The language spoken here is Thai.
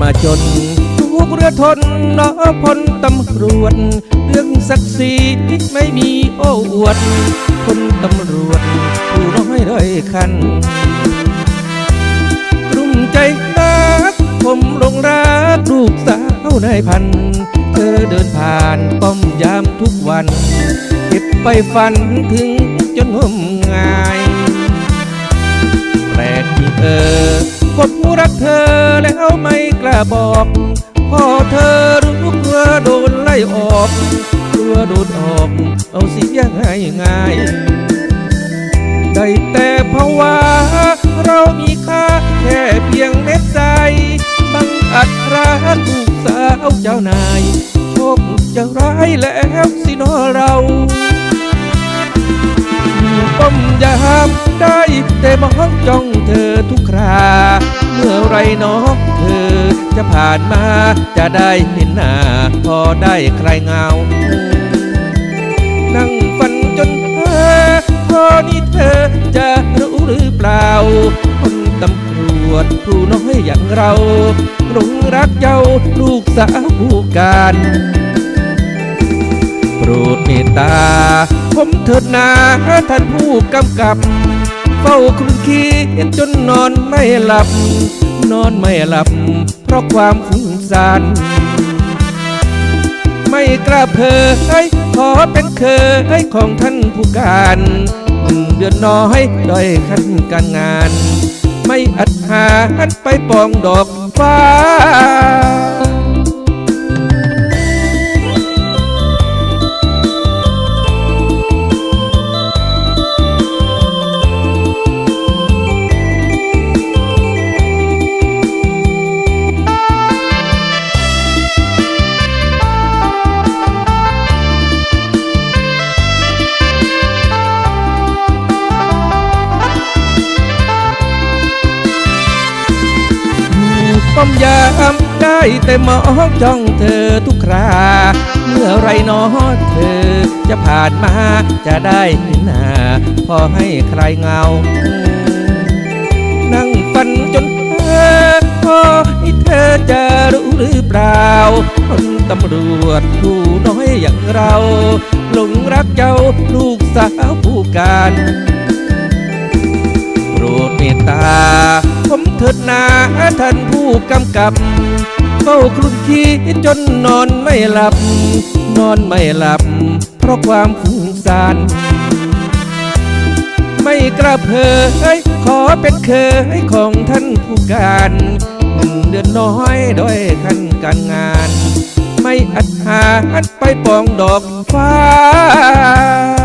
มาจนทุกเรือทนนอพลตำรวจ เรื่องศักดิ์ศรีไม่มีโอ้อวดคนตำรวจ ผู้น้อยด้อยคันกรุงใจนัก ผมลงรักลูกสาวนายพัน เธอเดินผ่านป้อมยามทุกวัน เก็บไปฝันถึงจนงมงายแปลกที่เธอ กดรักเธอแล้วไม่กล้าบอกพ่อเธอรู้กลัวโดนไล่ออกกลัวโดนออก เอาสียง่ายง่าย ได้แต่ภาวะเรามีค่าแค่เพียงเม็ดใจบังอัดรักลูกสาวเจ้านายโชคจะร้ายแล้วสินอเราป้อมยามได้แต่มองจ้องเธอทุกครา เมื่อไรน้องเธอจะผ่านมาจะได้เห็นหน้า พอได้ใครเงา นั่งฝันจนเพ้อพอนี้เธอจะรู้หรือเปล่า คนตำรวจผู้น้อยอย่างเราหลงรักเจ้าลูกสาวผู้การโปรดเมตตา ผมเถิดนาท่านผู้กำกับ เฝ้าครุนคิดจนนอนไม่หลับ นอนไม่หลับ เพราะความฟุ้งซ่านไม่กล้าเผยขอเป็นเคยของท่านผู้การเดือนน้อยด้อยขั้นการงาน ไม่อัดหาันไปปองดอกฟ้า ป้อมยามได้แต่มองจ้องเธอทุกครา เมื่อไรหนอเธอจะผ่านมาจะได้เห็นหน้าพอให้ใครเงา นั่งฝันจนเพ้อพอให้เธอจะรู้หรือเปล่าคนตำรวจผู้น้อยอย่างเราหลงรักเจ้าลูกสาวผู้การ กำกับ เฝ้าคลุนคิดจนนอนไม่หลับ นอนไม่หลับ เพราะความฟุ้งซ่านไม่กระเพยขอเป็นเคยของท่านผู้การเดือนน้อยด้อยขั้นการงาน ไม่อัดหารไปปองดอกฟ้า